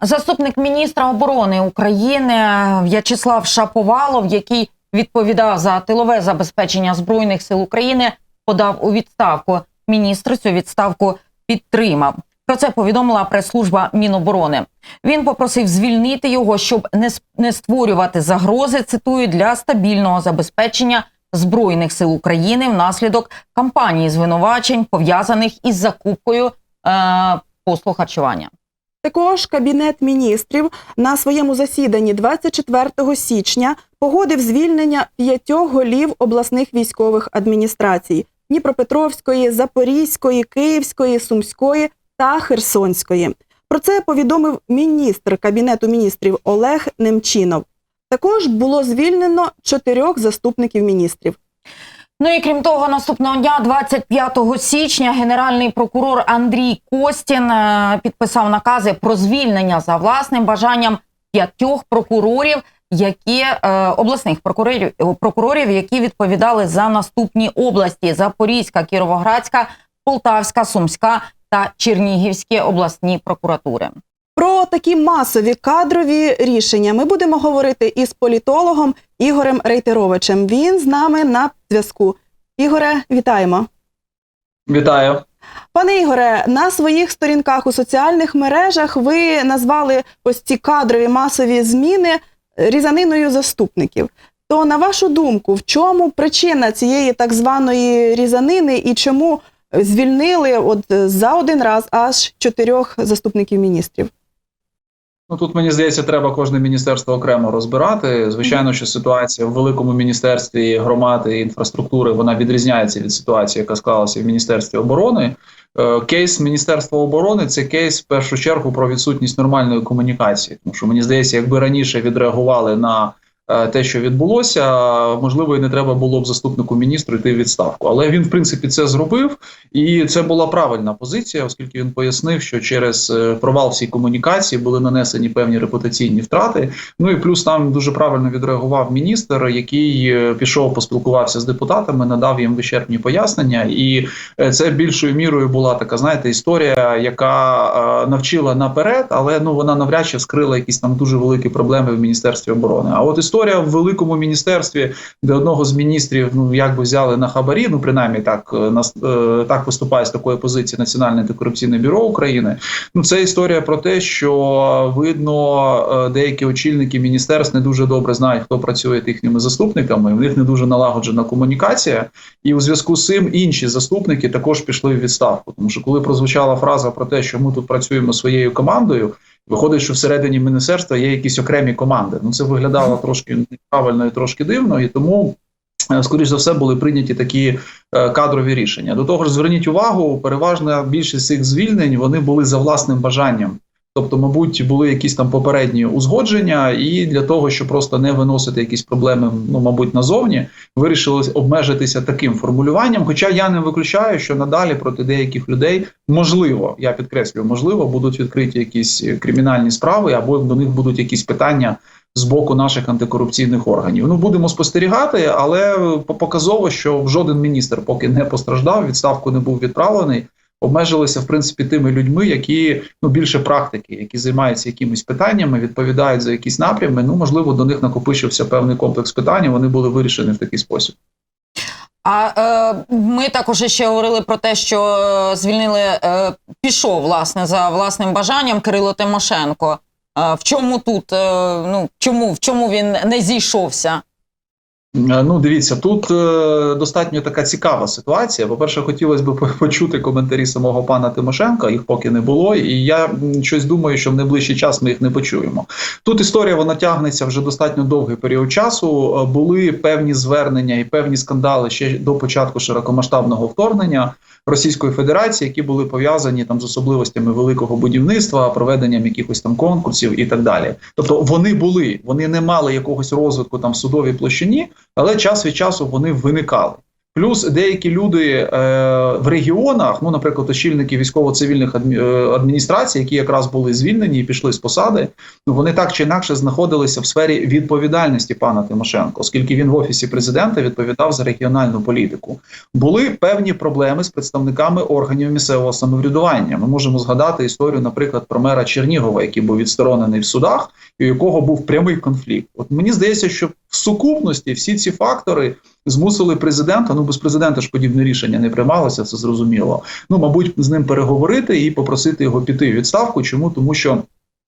Заступник міністра оборони України В'ячеслав Шаповалов, який відповідав за тилове забезпечення збройних сил України, подав у відставку. Міністр цю відставку підтримав. Про це повідомила прес-служба Міноборони. Він попросив звільнити його, щоб не створювати загрози. Цитую для стабільного забезпечення збройних сил України внаслідок кампанії звинувачень, пов'язаних із закупкою е, послуг харчування. Також Кабінет міністрів на своєму засіданні 24 січня погодив звільнення п'ятьох голів обласних військових адміністрацій Дніпропетровської, Запорізької, Київської, Сумської та Херсонської. Про це повідомив міністр Кабінету міністрів Олег Немчінов. Також було звільнено чотирьох заступників міністрів. Ну і крім того, наступного дня, 25 січня, генеральний прокурор Андрій Костін е, підписав накази про звільнення за власним бажанням п'ятьох прокурорів, які е, обласних прокурорів, прокурорів, які відповідали за наступні області: Запорізька, Кіровоградська, Полтавська, Сумська та Чернігівські обласні прокуратури. Про такі масові кадрові рішення ми будемо говорити із політологом Ігорем Рейтеровичем. Він з нами на зв'язку. Ігоре, вітаємо. Вітаю. Пане Ігоре, на своїх сторінках у соціальних мережах ви назвали ось ці кадрові масові зміни різаниною заступників. То на вашу думку, в чому причина цієї так званої різанини і чому звільнили от за один раз аж чотирьох заступників міністрів? Ну тут мені здається, треба кожне міністерство окремо розбирати. Звичайно, що ситуація в великому міністерстві громади і інфраструктури вона відрізняється від ситуації, яка склалася в міністерстві оборони. Е, Кейс Міністерства оборони це кейс в першу чергу про відсутність нормальної комунікації. Тому що мені здається, якби раніше відреагували на те, що відбулося, можливо, і не треба було б заступнику міністру йти в відставку. Але він, в принципі, це зробив, і це була правильна позиція, оскільки він пояснив, що через е, провал всій комунікації були нанесені певні репутаційні втрати. Ну і плюс там дуже правильно відреагував міністр, який е, пішов, поспілкувався з депутатами, надав їм вичерпні пояснення. І е, це більшою мірою була така, знаєте, історія, яка е, навчила наперед, але ну вона навряд чи скрила якісь там дуже великі проблеми в міністерстві оборони. А от історія в великому міністерстві, де одного з міністрів ну якби взяли на хабарі, ну принаймні так е, нас е, так виступає з такої позиції Національне антикорупційне бюро України. Ну це історія про те, що видно, е, деякі очільники міністерств не дуже добре знають, хто працює їхніми заступниками. В них не дуже налагоджена комунікація, і у зв'язку з цим інші заступники також пішли в відставку. Тому що коли прозвучала фраза про те, що ми тут працюємо своєю командою. Виходить, що всередині міністерства є якісь окремі команди. Ну це виглядало трошки неправильно і трошки дивно, і тому. Скоріше Скоріш за все були прийняті такі е, кадрові рішення. До того ж, зверніть увагу, переважна більшість цих звільнень вони були за власним бажанням. Тобто, мабуть, були якісь там попередні узгодження, і для того, щоб просто не виносити якісь проблеми, ну мабуть, назовні, вирішили обмежитися таким формулюванням. Хоча я не виключаю, що надалі проти деяких людей можливо, я підкреслюю, можливо, будуть відкриті якісь кримінальні справи, або до них будуть якісь питання з боку наших антикорупційних органів. Ну будемо спостерігати, але показово, що жоден міністр поки не постраждав, відставку не був відправлений. Обмежилися в принципі тими людьми, які ну більше практики, які займаються якимись питаннями, відповідають за якісь напрями. Ну можливо, до них накопичився певний комплекс питань. Вони були вирішені в такий спосіб. А е, ми також ще говорили про те, що е, звільнили, е, пішов власне за власним бажанням Кирило Тимошенко. Е, в чому тут? Е, ну чому в чому він не зійшовся? Е, Ну, дивіться, тут е, достатньо така цікава ситуація. По-перше, хотілося б почути коментарі самого пана Тимошенка, їх поки не було, і я щось думаю, що в найближчий час ми їх не почуємо. Тут історія вона тягнеться вже достатньо довгий період часу. Е, Були певні звернення і певні скандали ще до початку широкомасштабного вторгнення. Російської Федерації, які були пов'язані там з особливостями великого будівництва, проведенням якихось там конкурсів і так далі. Тобто вони були, вони не мали якогось розвитку там в судовій площині, але час від часу вони виникали. Плюс деякі люди е, в регіонах, ну, наприклад, очільники військово-цивільних е, адміністрацій, які якраз були звільнені і пішли з посади, ну вони так чи інакше знаходилися в сфері відповідальності пана Тимошенко, оскільки він в офісі президента відповідав за регіональну політику. Були певні проблеми з представниками органів місцевого самоврядування. Ми можемо згадати історію, наприклад, про мера Чернігова, який був відсторонений в судах, і у якого був прямий конфлікт. От мені здається, що в сукупності всі ці фактори змусили президента. Ну без президента ж подібне рішення не приймалося, це зрозуміло. Ну, мабуть, з ним переговорити і попросити його піти в відставку. Чому тому, що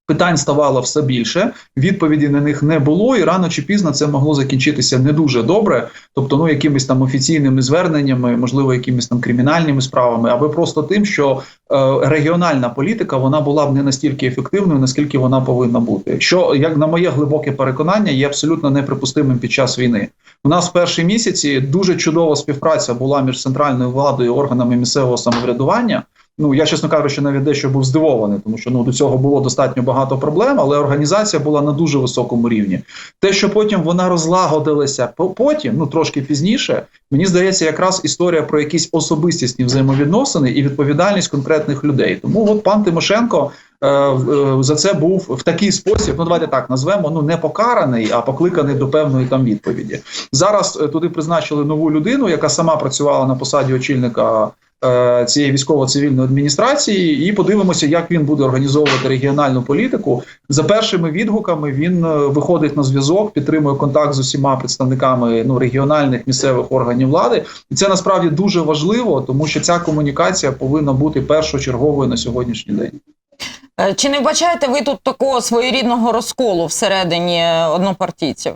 питань ставало все більше, відповіді на них не було, і рано чи пізно це могло закінчитися не дуже добре. Тобто, ну якимись там офіційними зверненнями, можливо, якимись там кримінальними справами, або просто тим, що е, регіональна політика вона була б не настільки ефективною, наскільки вона повинна бути. Що як на моє глибоке переконання, є абсолютно неприпустимим під час війни. У нас в перші місяці дуже чудова співпраця була між центральною владою і органами місцевого самоврядування. Ну я чесно кажучи, навіть дещо був здивований, тому що ну до цього було достатньо багато проблем, але організація була на дуже високому рівні. Те, що потім вона розлагодилася потім, ну трошки пізніше, мені здається, якраз історія про якісь особистісні взаємовідносини і відповідальність конкретних людей. Тому от пан Тимошенко е, е, за це був в такий спосіб. Ну давайте так назвемо ну не покараний, а покликаний до певної там відповіді. Зараз е, туди призначили нову людину, яка сама працювала на посаді очільника. Е, Цієї військово-цивільної адміністрації, і подивимося, як він буде організовувати регіональну політику. За першими відгуками він е, виходить на зв'язок, підтримує контакт з усіма представниками ну регіональних місцевих органів влади, і це насправді дуже важливо, тому що ця комунікація повинна бути першочерговою на сьогоднішній день. Е, Чи не вбачаєте ви тут такого своєрідного розколу всередині однопартійців?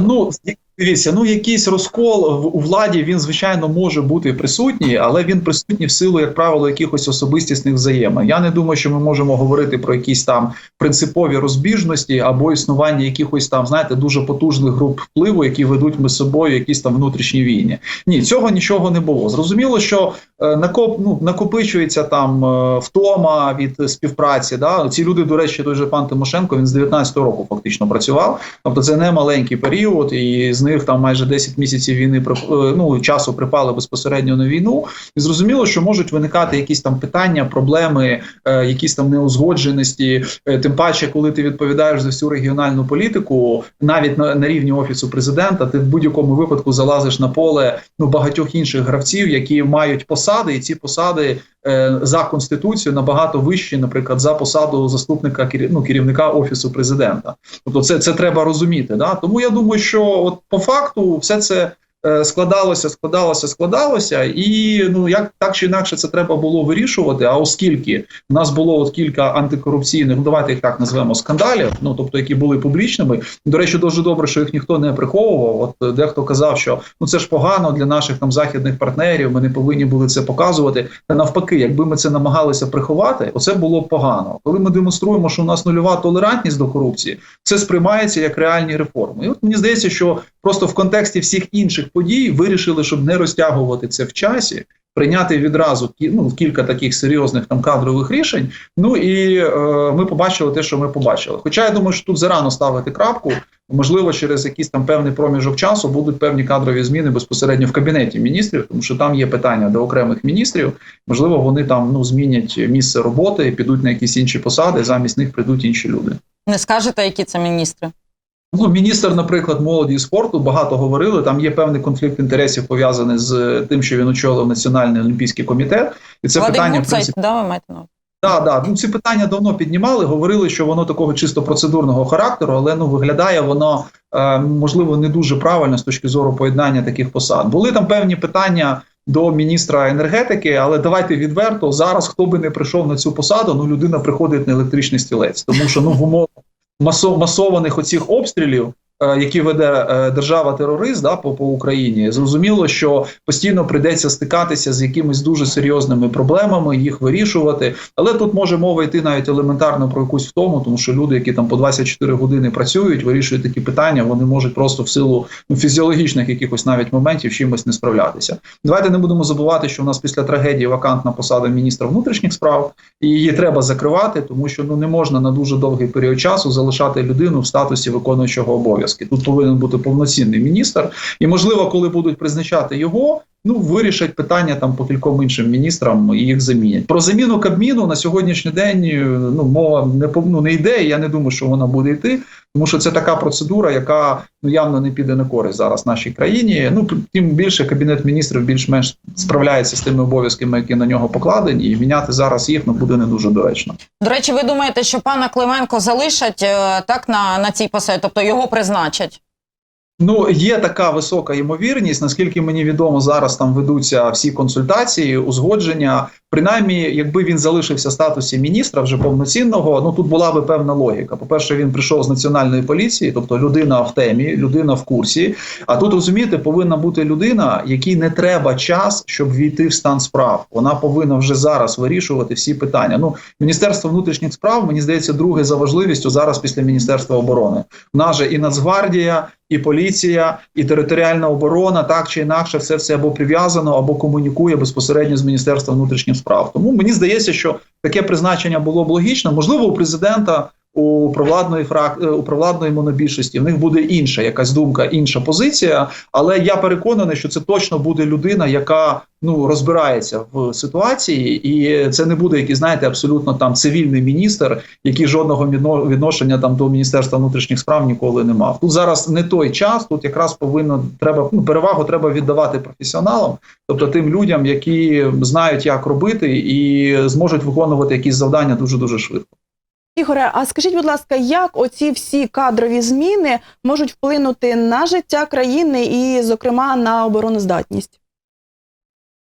Ну дивіться, ну якийсь розкол в- у владі він звичайно може бути присутній, але він присутній в силу, як правило, якихось особистісних взаємин. Я не думаю, що ми можемо говорити про якісь там принципові розбіжності або існування якихось там, знаєте, дуже потужних груп впливу, які ведуть ми з собою якісь там внутрішні війни. Ні, цього нічого не було. Зрозуміло, що е, накоп, ну, накопичується там е, втома від співпраці. Да? Ці люди, до речі, той же пан Тимошенко, він з 19-го року фактично працював. Тобто це не маленький період, і з них там майже 10 місяців війни е, ну, часу припали безпосередньо на війну. І зрозуміло, що можуть виникати якісь там питання, проблеми, е, якісь там неузгодженості. Е, Тим паче, коли ти відповідаєш за всю регіональну політику, навіть на, на рівні офісу президента, ти в будь-якому випадку залазиш на поле ну багатьох інших гравців, які мають посади, і ці посади за конституцією набагато вищі, наприклад, за посаду заступника ну, керівника офісу президента. Тобто, це, це треба розуміти. Да? Тому я думаю, що от по факту все це. Е, Складалося, складалося, складалося, і ну як так чи інакше це треба було вирішувати. А оскільки в нас було от кілька антикорупційних, ну давайте їх так назвемо скандалів, ну тобто які були публічними. До речі, дуже добре, що їх ніхто не приховував. От е, дехто казав, що ну це ж погано для наших там західних партнерів. Ми не повинні були це показувати. Та навпаки, якби ми це намагалися приховати, оце було б погано. Коли ми демонструємо, що у нас нульова толерантність до корупції, це сприймається як реальні реформи. І от мені здається, що просто в контексті всіх інших подій вирішили, щоб не розтягувати це в часі. Прийняти відразу ну, кілька таких серйозних там кадрових рішень. Ну і е, ми побачили те, що ми побачили. Хоча я думаю, що тут зарано ставити крапку. Можливо, через якийсь там певний проміжок часу будуть певні кадрові зміни безпосередньо в кабінеті міністрів, тому що там є питання до окремих міністрів. Можливо, вони там ну змінять місце роботи, підуть на якісь інші посади. Замість них прийдуть інші люди. Не скажете, які це міністри? Ну, міністр, наприклад, молоді і спорту багато говорили. Там є певний конфлікт інтересів пов'язаний з тим, що він очолив Національний олімпійський комітет, і це Вадим питання в принципі, да, ви маєте на? Да, да. Ну, ці питання давно піднімали, говорили, що воно такого чисто процедурного характеру, але ну виглядає воно е, можливо не дуже правильно з точки зору поєднання таких посад. Були там певні питання до міністра енергетики, але давайте відверто зараз, хто би не прийшов на цю посаду, ну людина приходить на електричний стілець, тому що ну в умовах масованих оцих обстрілів. Е, Які веде е, держава-терорист да, по, по Україні, зрозуміло, що постійно прийдеться стикатися з якимись дуже серйозними проблемами, їх вирішувати. Але тут може мова йти навіть елементарно про якусь втому, тому що люди, які там по 24 години працюють, вирішують такі питання, вони можуть просто в силу ну, фізіологічних якихось навіть моментів чимось не справлятися. Давайте не будемо забувати, що у нас після трагедії вакантна посада міністра внутрішніх справ, і її треба закривати, тому що ну не можна на дуже довгий період часу залишати людину в статусі виконуючого обов'язки. Обов'язки. Тут повинен бути повноцінний міністр. І можливо, коли будуть призначати його. Ну, вирішать питання там по кільком іншим міністрам і їх замінять. Про заміну Кабміну на сьогоднішній день е, ну мова не ну, не йде. Я не думаю, що вона буде йти, тому що це така процедура, яка ну явно не піде на користь зараз нашій країні. Ну тим більше кабінет міністрів більш-менш справляється з тими обов'язками, які на нього покладені, і міняти зараз їх ну, буде не дуже доречно. До речі, ви думаєте, що пана Клименко залишать е, так на, на цій посаді, тобто його призначать? Ну, є така висока ймовірність, наскільки мені відомо, зараз там ведуться всі консультації, узгодження. Принаймні, якби він залишився в статусі міністра вже повноцінного, ну тут була би певна логіка. По-перше, він прийшов з національної поліції, тобто людина в темі, людина в курсі. А тут розумієте, повинна бути людина, якій не треба час, щоб війти в стан справ. Вона повинна вже зараз вирішувати всі питання. Ну, Міністерство внутрішніх справ, мені здається, друге за важливістю зараз після Міністерства оборони. У нас же і Нацгвардія, і поліція, і територіальна оборона, так чи інакше, все це або прив'язано, або комунікує безпосередньо з Міністерством внутрішніх справ. Тому мені здається, що таке призначення було б логічно. Можливо, у президента. У провладної фрак... е, у провладної монобільшості в них буде інша якась думка, інша позиція. Але я переконаний, що це точно буде людина, яка ну розбирається в ситуації, і це не буде якийсь, знаєте, абсолютно там цивільний міністр, який жодного відно- відношення там до міністерства внутрішніх справ ніколи не мав. Тут зараз не той час. Тут якраз повинно треба ну, перевагу треба віддавати професіоналам, тобто тим людям, які знають, як робити, і зможуть виконувати якісь завдання дуже дуже швидко. Ігоре, а скажіть, будь ласка, як оці всі кадрові зміни можуть вплинути на життя країни і, зокрема, на обороноздатність?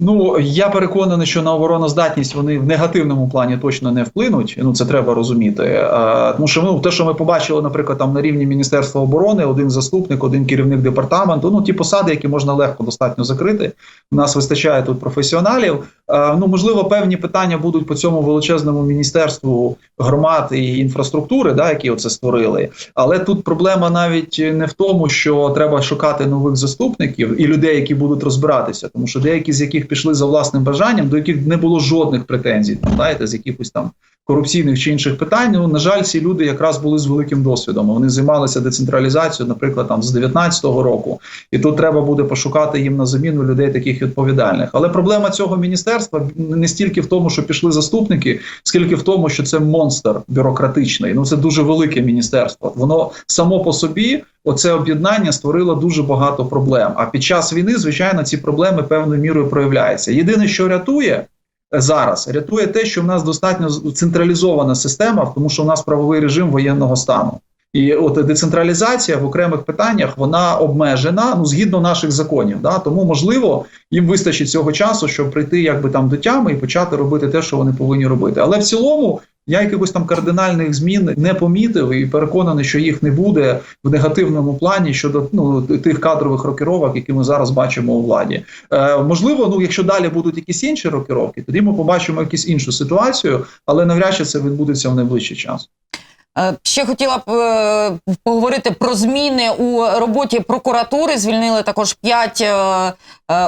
Ну я переконаний, що на обороноздатність вони в негативному плані точно не вплинуть. Ну це треба розуміти. Тому що ну те, що ми побачили, наприклад, там на рівні Міністерства оборони, один заступник, один керівник департаменту. Ну ті посади, які можна легко достатньо закрити. У нас вистачає тут професіоналів. Е, ну можливо, певні питання будуть по цьому величезному міністерству громад і інфраструктури, да, які оце створили. Але тут проблема навіть не в тому, що треба шукати нових заступників і людей, які будуть розбиратися, тому що деякі з яких пішли за власним бажанням, до яких не було жодних претензій, там, знаєте, з якихось там корупційних чи інших питань. Ну на жаль, ці люди якраз були з великим досвідом. Вони займалися децентралізацією, наприклад, там з 19-го року, і тут треба буде пошукати їм на заміну людей таких відповідальних. Але проблема цього міністерства не стільки в тому, що пішли заступники, скільки в тому, що це монстр бюрократичний. Ну це дуже велике міністерство. Воно само по собі. Оце об'єднання створило дуже багато проблем. А під час війни, звичайно, ці проблеми певною мірою проявляються. Єдине, що рятує зараз, рятує те, що в нас достатньо централізована система, тому що в нас правовий режим воєнного стану. І от децентралізація в окремих питаннях вона обмежена ну згідно наших законів. Да? Тому можливо їм вистачить цього часу, щоб прийти якби там до тями і почати робити те, що вони повинні робити. Але в цілому я якихось там кардинальних змін не помітив і переконаний, що їх не буде в негативному плані щодо ну тих кадрових рокіровок, які ми зараз бачимо у владі. Е, можливо, ну якщо далі будуть якісь інші рокіровки, тоді ми побачимо якусь іншу ситуацію, але навряд чи це відбудеться в найближчий час. Е, Ще хотіла б е, поговорити про зміни у роботі прокуратури. Звільнили також п'ять е,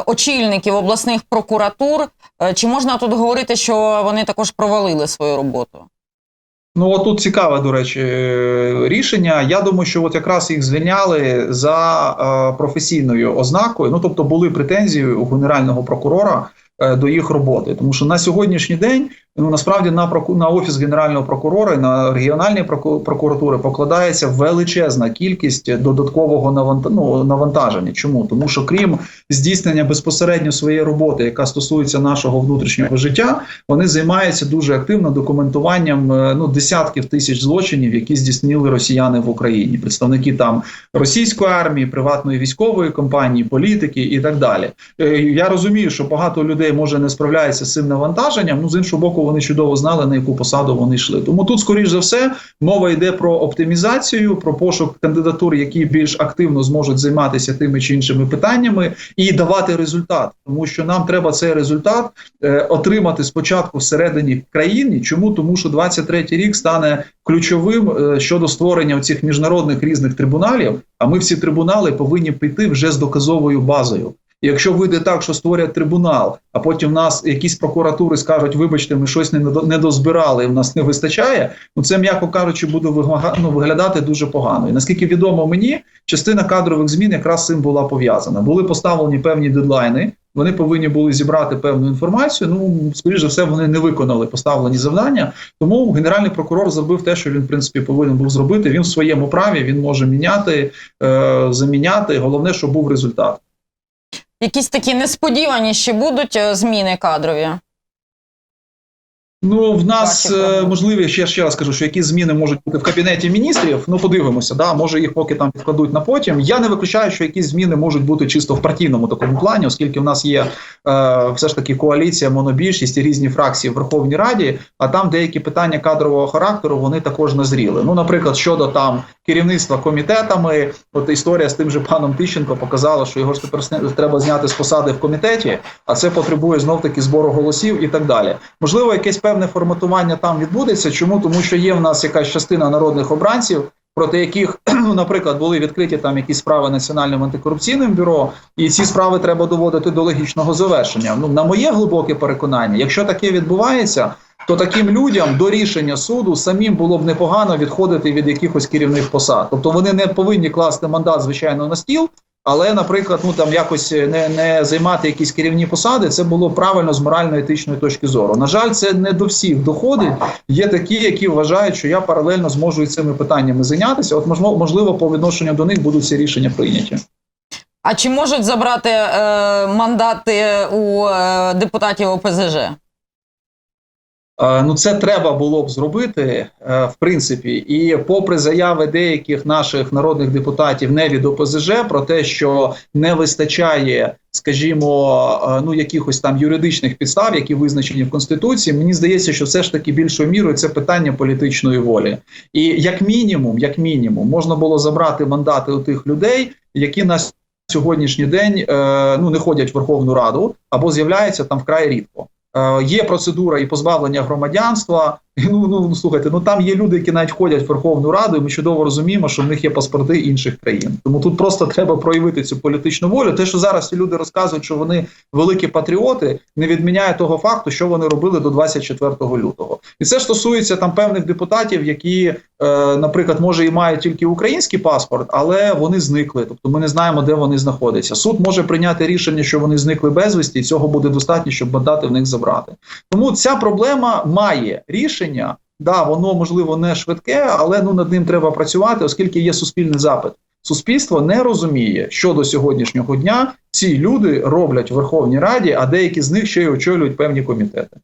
очільників обласних прокуратур. Чи можна тут говорити, що вони також провалили свою роботу? Ну от тут цікаве, до речі, рішення. Я думаю, що от якраз їх звільняли за професійною ознакою. Ну тобто були претензії у генерального прокурора до їх роботи, тому що на сьогоднішній день ну насправді на на офіс генерального прокурора і на регіональні проку- прокуратури покладається величезна кількість додаткового ну, навантаження. Чому тому, що крім здійснення безпосередньо своєї роботи, яка стосується нашого внутрішнього життя, вони займаються дуже активно документуванням е, ну десятків тисяч злочинів, які здійснили росіяни в Україні, представники там російської армії, приватної військової компанії, політики і так далі. Е, Я розумію, що багато людей може не справляється з цим навантаженням. Ну з іншого боку, вони чудово знали на яку посаду вони йшли. Тому тут, скоріш за все, мова йде про оптимізацію, про пошук кандидатур, які більш активно зможуть займатися тими чи іншими питаннями і давати результат, тому що нам треба цей результат е, отримати спочатку всередині країни. Чому тому, що 23-й рік стане ключовим е, щодо створення цих міжнародних різних трибуналів. А ми всі трибунали повинні піти вже з доказовою базою. Якщо вийде так, що створять трибунал, а потім нас якісь прокуратури скажуть, вибачте, ми щось не дозбирали, в нас не вистачає. Ну це м'яко кажучи, буде ну, виглядати дуже погано. І наскільки відомо мені, частина кадрових змін якраз цим була пов'язана. Були поставлені певні дедлайни. Вони повинні були зібрати певну інформацію. Ну, скоріш за все, вони не виконали поставлені завдання. Тому генеральний прокурор зробив те, що він в принципі повинен був зробити. Він в своєму праві він може міняти, е, заміняти. Головне, щоб був результат. Якісь такі несподівані ще будуть е, зміни кадрові. Ну, в нас Ваші е, можливі ще ще раз кажу, що які зміни можуть бути в кабінеті міністрів. Ну, подивимося, да може їх поки там відкладуть на потім. Я не виключаю, що якісь зміни можуть бути чисто в партійному такому плані, оскільки в нас є е, все ж таки коаліція, монобільшість і різні фракції в Верховній Раді. А там деякі питання кадрового характеру вони також назріли. Ну, наприклад, щодо там керівництва комітетами, от історія з тим же паном Тищенко показала, що його ж тепер треба зняти з посади в комітеті, а це потребує знов таки збору голосів і так далі. Можливо, якесь певне форматування там відбудеться. Чому? Тому що є в нас якась частина народних обранців, проти яких, ну, наприклад, були відкриті там якісь справи Національним антикорупційним бюро, і ці справи треба доводити до логічного завершення. Ну, на моє глибоке переконання, якщо таке відбувається. То таким людям до рішення суду самим було б непогано відходити від якихось керівних посад. Тобто вони не повинні класти мандат, звичайно, на стіл, але, наприклад, ну там якось не, не займати якісь керівні посади, це було правильно з морально-етичної точки зору. На жаль, це не до всіх доходить. Є такі, які вважають, що я паралельно зможу і цими питаннями зайнятися. От можливо, по відношенню до них будуть ці рішення прийняті. А чи можуть забрати е, мандати у е, депутатів ОПЗЖ? Е, Ну, це треба було б зробити, е, в принципі, і попри заяви деяких наших народних депутатів не від ОПЗЖ про те, що не вистачає, скажімо, е, ну якихось там юридичних підстав, які визначені в конституції, мені здається, що все ж таки більшою мірою це питання політичної волі. І як мінімум, як мінімум, можна було забрати мандати у тих людей, які на сьогоднішній день ну не ходять в Верховну Раду або з'являються там вкрай рідко. Е, Є процедура і позбавлення громадянства. І, Ну, ну слухайте, ну там є люди, які навіть ходять в Верховну Раду, і ми чудово розуміємо, що в них є паспорти інших країн. Тому тут просто треба проявити цю політичну волю. Те, що зараз ці люди розказують, що вони великі патріоти, не відміняє того факту, що вони робили до 24 лютого. І це стосується там певних депутатів, які, е, наприклад, може і мають тільки український паспорт, але вони зникли. Тобто ми не знаємо, де вони знаходяться. Суд може прийняти рішення, що вони зникли безвісті, і цього буде достатньо, щоб мандати в них забрати. Тому ця проблема має рішення. Да, воно можливо не швидке, але ну над ним треба працювати, оскільки є суспільний запит. Суспільство не розуміє, що до сьогоднішнього дня ці люди роблять в Верховній Раді, а деякі з них ще й очолюють певні комітети.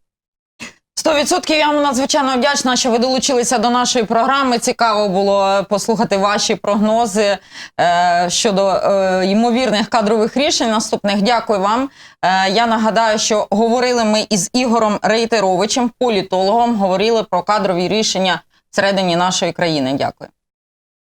100% я вам надзвичайно вдячна, що ви долучилися до нашої програми. Цікаво було послухати ваші прогнози е, щодо е, ймовірних кадрових рішень. Наступних дякую вам. Е, я нагадаю, що говорили ми із Ігорем Рейтеровичем, політологом. Говорили про кадрові рішення всередині нашої країни. Дякую.